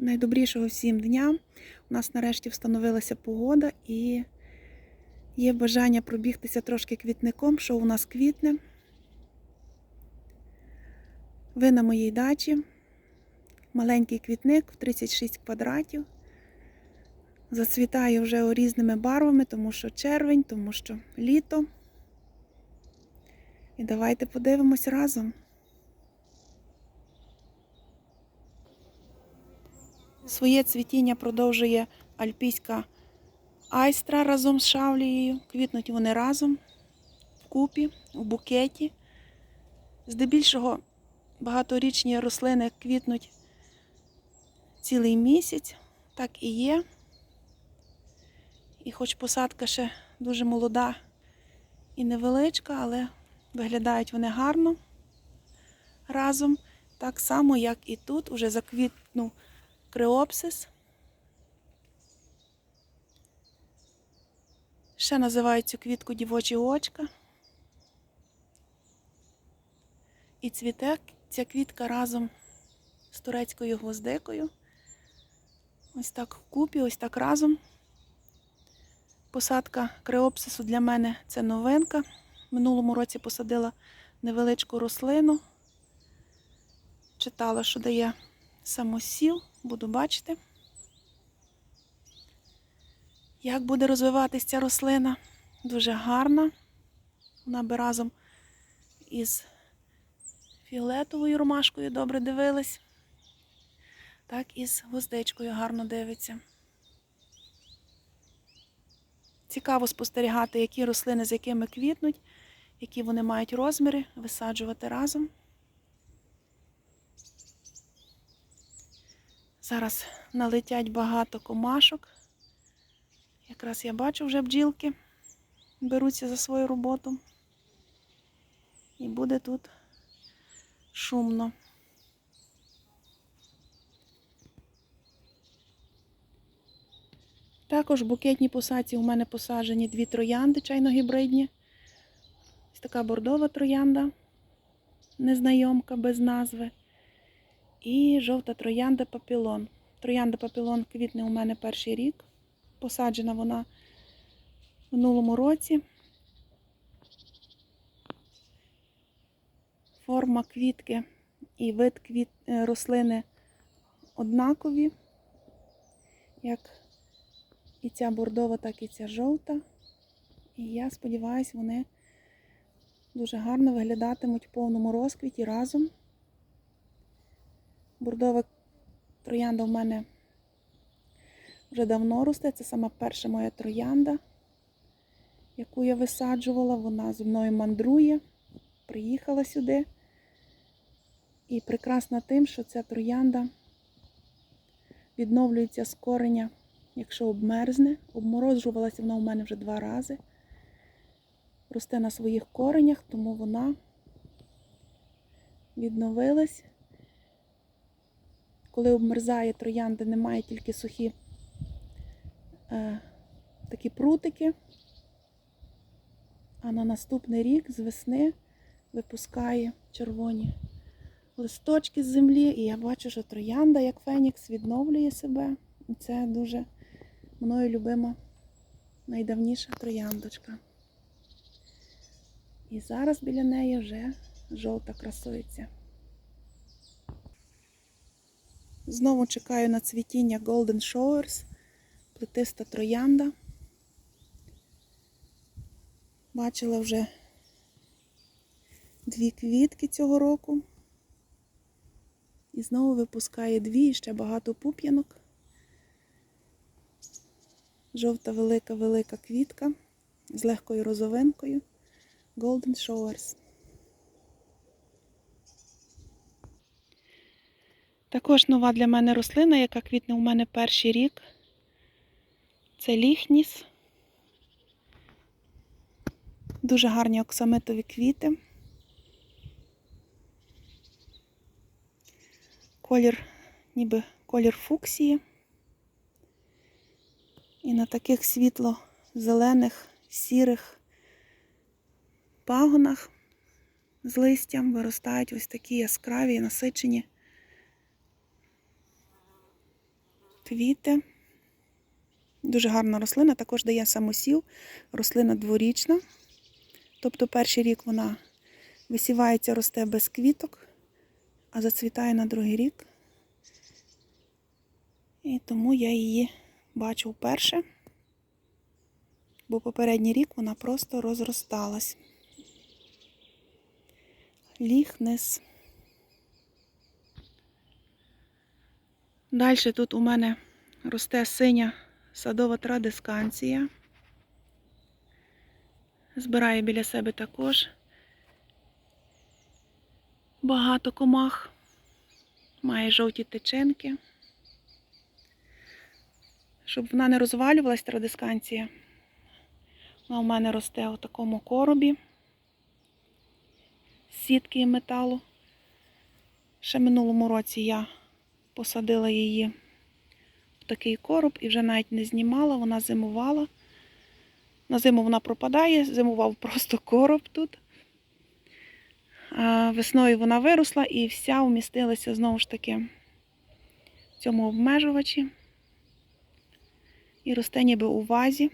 Найдобрішого всім дня. У нас нарешті встановилася погода і є бажання пробігтися трошки квітником, що у нас квітне. Ви на моїй дачі. Маленький квітник в 36 квадратів. Зацвітає вже різними барвами, тому що червень, тому що літо. І давайте подивимось разом. Своє цвітіння продовжує альпійська айстра разом з шавлією. Квітнуть вони разом вкупі, у букеті. Здебільшого багаторічні рослини квітнуть цілий місяць, так і є. І хоч посадка ще дуже молода і невеличка, але виглядають вони гарно разом. Так само, як і тут, уже заквітнув креопсис. Ще називають цю квітку дівочі очка. І цвіте ця квітка разом з турецькою гвоздикою. Ось так вкупі, ось так разом. Посадка креопсису для мене це новинка. Минулому році посадила невеличку рослину. Читала, що дає самосів, буду бачити, як буде розвиватися ця рослина. Дуже гарна. Вона би разом із фіолетовою ромашкою добре дивилась, так і з гвоздичкою гарно дивиться. Цікаво спостерігати, які рослини з якими квітнуть, які вони мають розміри, висаджувати разом. Зараз налетять багато комашок. Якраз я бачу вже бджілки беруться за свою роботу. І буде тут шумно. Також в букетній посадці у мене посаджені дві троянди чайно-гібридні. Ось така бордова троянда, незнайомка без назви. І жовта троянда папілон. Троянда папілон квітне у мене перший рік. Посаджена вона в минулому році. Форма квітки і вид квіт... е, рослини однакові, як і ця бордова, так і ця жовта. І я сподіваюся, вони дуже гарно виглядатимуть в повному розквіті разом. Бордова троянда в мене вже давно росте. Це сама перша моя троянда, яку я висаджувала. Вона зі мною мандрує, приїхала сюди. І прекрасна тим, що ця троянда відновлюється з кореня, якщо обмерзне. Обморожувалася вона у мене вже два рази. Росте на своїх коренях, тому вона відновилась. Коли обмерзає троянди, немає тільки сухі е, такі прутики. А на наступний рік з весни випускає червоні листочки з землі. І я бачу, що троянда, як Фенікс, відновлює себе. І це дуже мною любима найдавніша трояндочка. І зараз біля неї вже жовта красується. Знову чекаю на цвітіння Golden Showers, плетиста троянда. Бачила вже дві квітки цього року. І знову випускає дві і ще багато пуп'янок. Жовта велика-велика квітка з легкою розовинкою. Golden Showers. Також нова для мене рослина, яка квітне у мене перший рік. Це ліхніс. Дуже гарні оксамитові квіти. Колір, ніби колір фуксії. І на таких світло-зелених, сірих пагонах з листям виростають ось такі яскраві, насичені квіти. Дуже гарна рослина, також дає самосів. Рослина дворічна. Тобто перший рік вона висівається, росте без квіток, а зацвітає на другий рік. І тому я її бачу вперше, бо попередній рік вона просто розросталась. Ліхнес. Далі тут у мене росте синя садова традисканція. Збирає біля себе також багато комах. Має жовті тичинки. Щоб вона не розвалювалась традисканція. Вона у мене росте у такому коробі сітки і металу. Ще минулому році я посадила її в такий короб і вже навіть не знімала, вона зимувала. На зиму вона пропадає, зимував просто короб тут. А весною вона виросла і вся вмістилася знову ж таки в цьому обмежувачі. І росте ніби у вазі.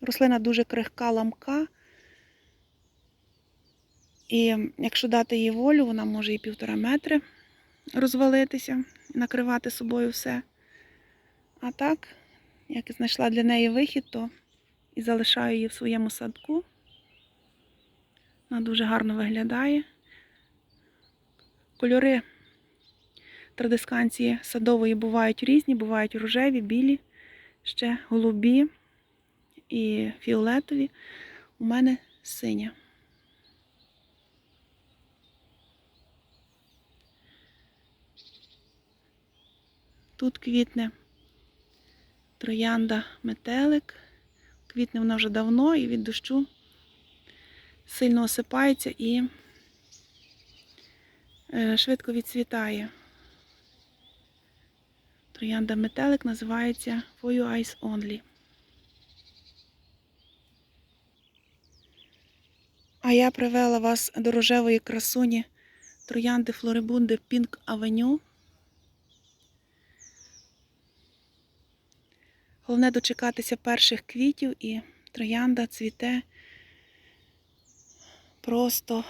Рослина дуже крихка ламка. І якщо дати їй волю, вона може і півтора метри розвалитися, накривати собою все. А так, як знайшла для неї вихід, то і залишаю її в своєму садку. Вона дуже гарно виглядає. Кольори традисканції садової бувають різні, бувають рожеві, білі, ще голубі і фіолетові. У мене синя. Тут квітне троянда метелик. Квітне вона вже давно і від дощу сильно осипається і е, швидко відцвітає. Троянда метелик називається For Your Eyes Only. А я привела вас до рожевої красуні троянди Флорибунди Pink Avenue. Головне дочекатися перших квітів і троянда цвіте просто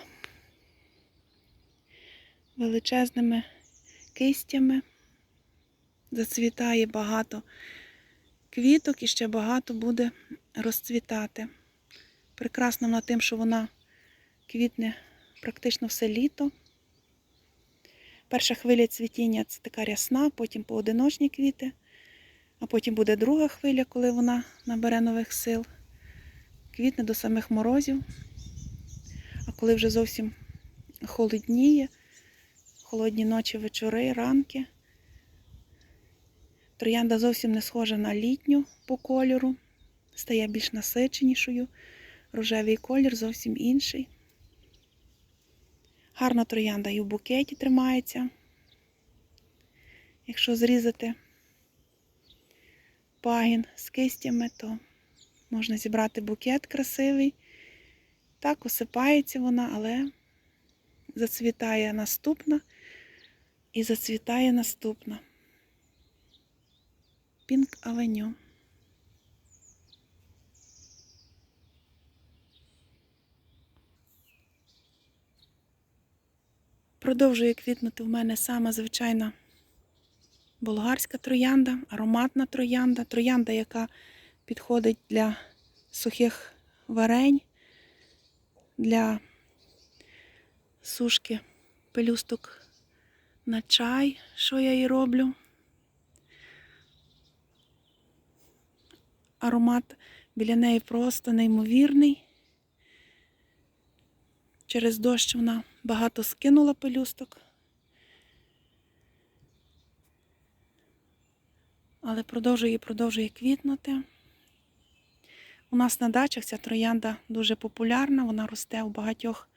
величезними кистями. Зацвітає багато квіток і ще багато буде розцвітати. Прекрасно вона тим, що вона квітне практично все літо. Перша хвиля цвітіння це така рясна, потім поодиночні квіти. А потім буде друга хвиля, коли вона набере нових сил. Квітне до самих морозів. А коли вже зовсім холодніє, холодні ночі, вечори, ранки, троянда зовсім не схожа на літню по кольору, стає більш насиченішою, рожевий колір зовсім інший. Гарна троянда і в букеті тримається. Якщо зрізати пагін з кистями, то можна зібрати букет красивий. Так, осипається вона, але зацвітає наступна і зацвітає наступна. Пінк Авеню. Продовжує квітнути в мене сама звичайна болгарська троянда, ароматна троянда, троянда, яка підходить для сухих варень, для сушки пелюсток на чай, що я і роблю. Аромат біля неї просто неймовірний. Через дощ вона багато скинула пелюсток. Але продовжує і продовжує квітнути. У нас на дачах ця троянда дуже популярна, вона росте у багатьох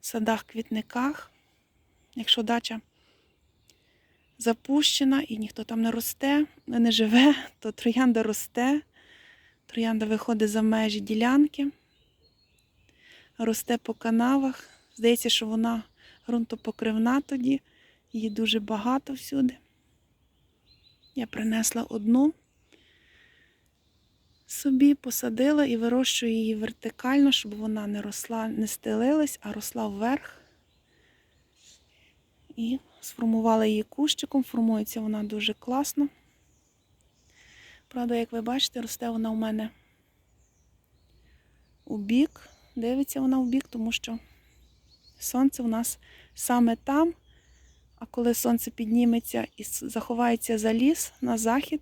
садах-квітниках. Якщо дача запущена і ніхто там не росте, не живе, то троянда росте. Троянда виходить за межі ділянки, росте по канавах. Здається, що вона ґрунтопокривна тоді, її дуже багато всюди. Я принесла одну собі, посадила і вирощую її вертикально, щоб вона не росла, не стелилась, а росла вверх. І сформувала її кущиком, формується вона дуже класно. Правда, як ви бачите, росте вона у мене у бік. Дивиться вона в бік, тому що сонце у нас саме там. А коли сонце підніметься і заховається за ліс на захід,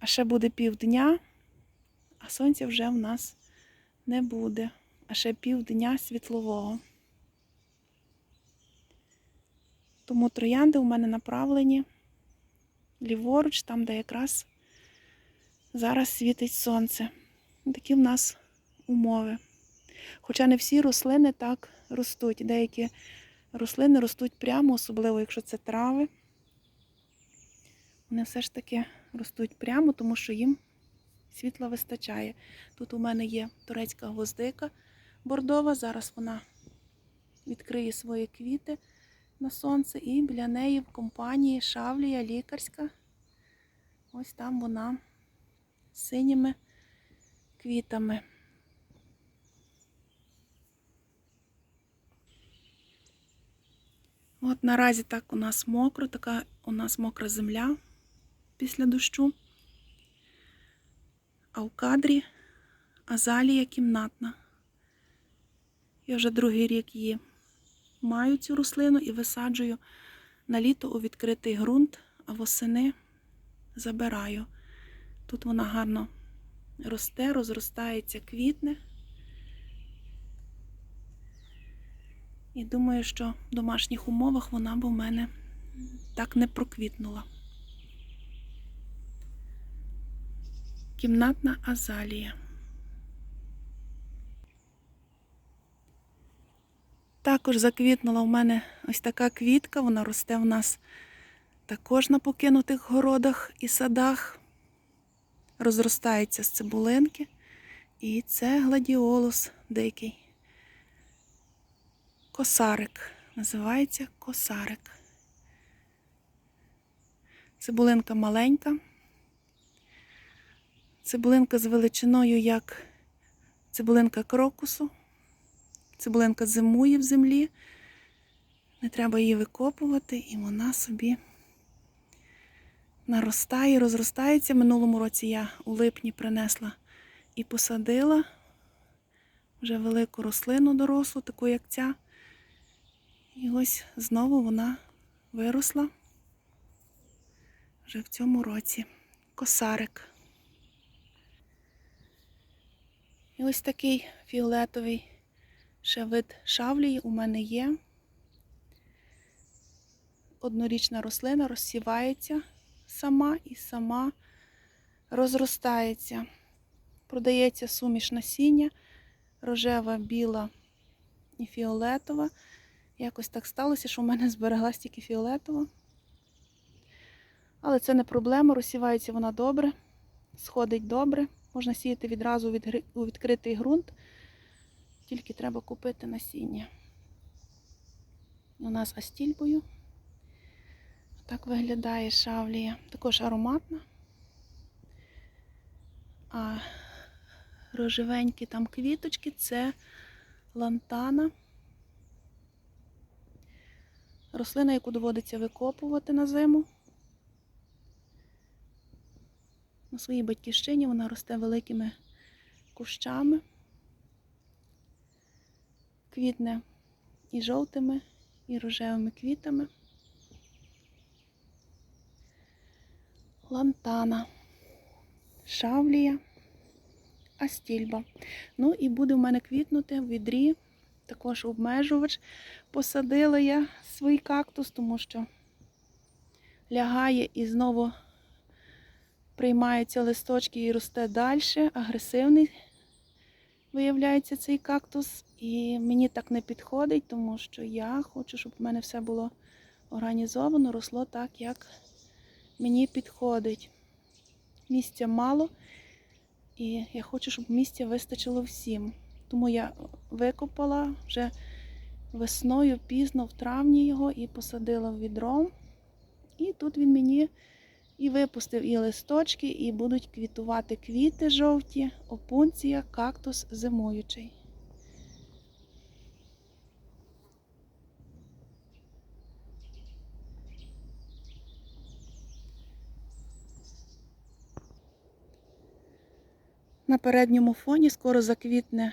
а ще буде півдня, а сонця вже в нас не буде, а ще півдня світлового. Тому троянди у мене направлені ліворуч, там, де якраз зараз світить сонце. Такі в нас умови. Хоча не всі рослини так ростуть. Деякі рослини ростуть прямо, особливо якщо це трави. Вони все ж таки ростуть прямо, тому що їм світла вистачає. Тут у мене є турецька гвоздика бордова. Зараз вона відкриє свої квіти на сонце, і біля неї в компанії шавлія лікарська. Ось там вона з синіми квітами. От наразі так у нас мокро, така у нас мокра земля після дощу. А в кадрі азалія кімнатна. Я вже другий рік її маю цю рослину і висаджую на літо у відкритий ґрунт, а восени забираю. Тут вона гарно росте, розростається, квітне. І думаю, що в домашніх умовах вона б у мене так не проквітнула. Кімнатна азалія. Також заквітнула у мене ось така квітка, вона росте в нас також на покинутих городах і садах. Розростається з цибулинки. І це гладіолус дикий. Косарик. Називається косарик. Цибулинка маленька. Цибулинка з величиною, як цибулинка крокусу. Цибулинка зимує в землі. Не треба її викопувати, і вона собі наростає, розростається. Минулому році я у липні принесла і посадила вже велику рослину дорослу, таку як ця. І ось знову вона виросла вже в цьому році. Косарик. І ось такий фіолетовий ще вид шавлії у мене є. Однорічна рослина розсівається сама і сама розростається. Продається суміш насіння, рожева, біла і фіолетова. Якось так сталося, що в мене збереглась тільки фіолетова. Але це не проблема, розсівається вона добре, сходить добре. Можна сіяти відразу у відкритий ґрунт, тільки треба купити насіння. У нас астільбою. Так виглядає шавлія. Також ароматна. А рожевенькі там квіточки це лантана. Рослина, яку доводиться викопувати на зиму. На своїй батьківщині вона росте великими кущами, квітне і жовтими, і рожевими квітами. Лантана, шавлія, астільба. Ну і буде в мене квітнути в відрі. Також обмежувач. Посадила я свій кактус, тому що лягає і знову приймаються листочки і росте далі. Агресивний виявляється цей кактус. І мені так не підходить, тому що я хочу, щоб в мене все було організовано, росло так, як мені підходить. Місця мало, і я хочу, щоб місця вистачило всім. Тому я викопала вже весною, пізно, в травні його і посадила в відро. І тут він мені І випустив і листочки, і будуть квітувати квіти жовті, опунція, кактус зимуючий. На передньому фоні скоро заквітне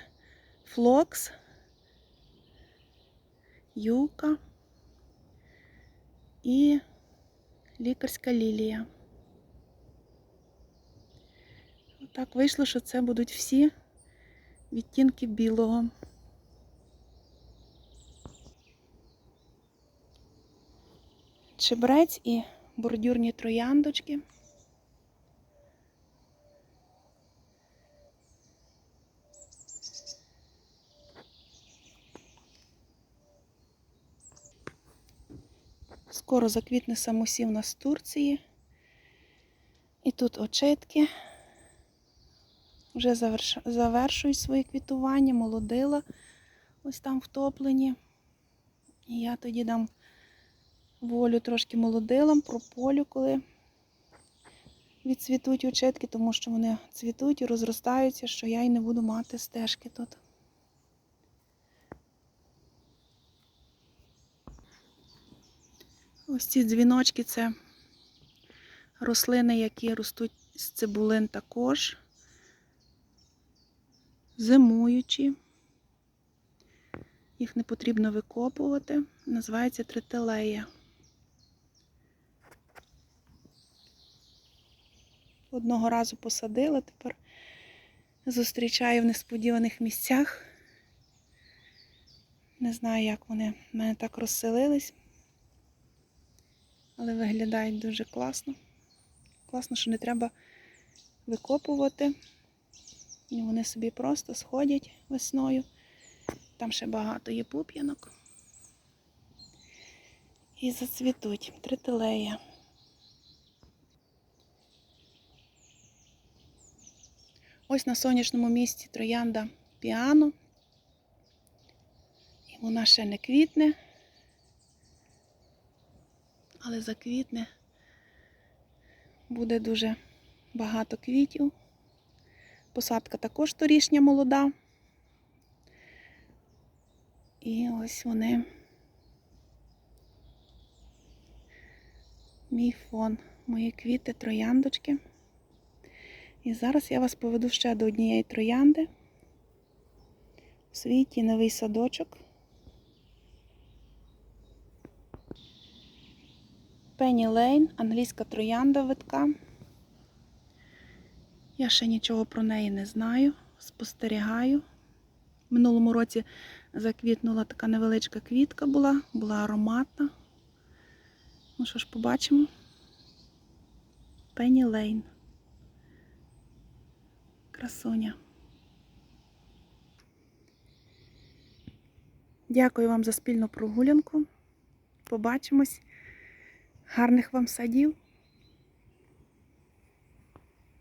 флокс, юка і лікарська лілія. Так вийшло, що це будуть всі відтінки білого. Чебрець і бордюрні трояндочки. Скоро заквітне самосів нас з Турції. І тут очитки вже заверш... завершують своє квітування, молодила ось там втоплені. І я тоді дам волю трошки молодилам, прополю, коли відцвітуть очитки, тому що вони цвітуть і розростаються, що я й не буду мати стежки тут. Ось ці дзвіночки це рослини, які ростуть з цибулин також, зимуючі. Їх не потрібно викопувати. Називається трителея. Одного разу посадила, тепер зустрічаю в несподіваних місцях. Не знаю, як вони в мене так розселились але виглядають дуже класно. Класно, що не треба викопувати. І вони собі просто сходять весною. Там ще багато є пуп'янок. І зацвітуть тритилея. Ось на сонячному місці троянда піано. І вона ще не квітне але заквітне. Буде дуже багато квітів. Посадка також торішня молода. І ось вони. Мій фон, мої квіти, трояндочки. І зараз я вас поведу ще до однієї троянди. У свій тіновий садочок. Пенні Лейн, англійська троянда витка. Я ще нічого про неї не знаю, спостерігаю. В минулому році заквітнула така невеличка квітка була, була ароматна. Ну що ж, побачимо. Пенні Лейн. Красуня. Дякую вам за спільну прогулянку. Побачимось. Гарних вам садів!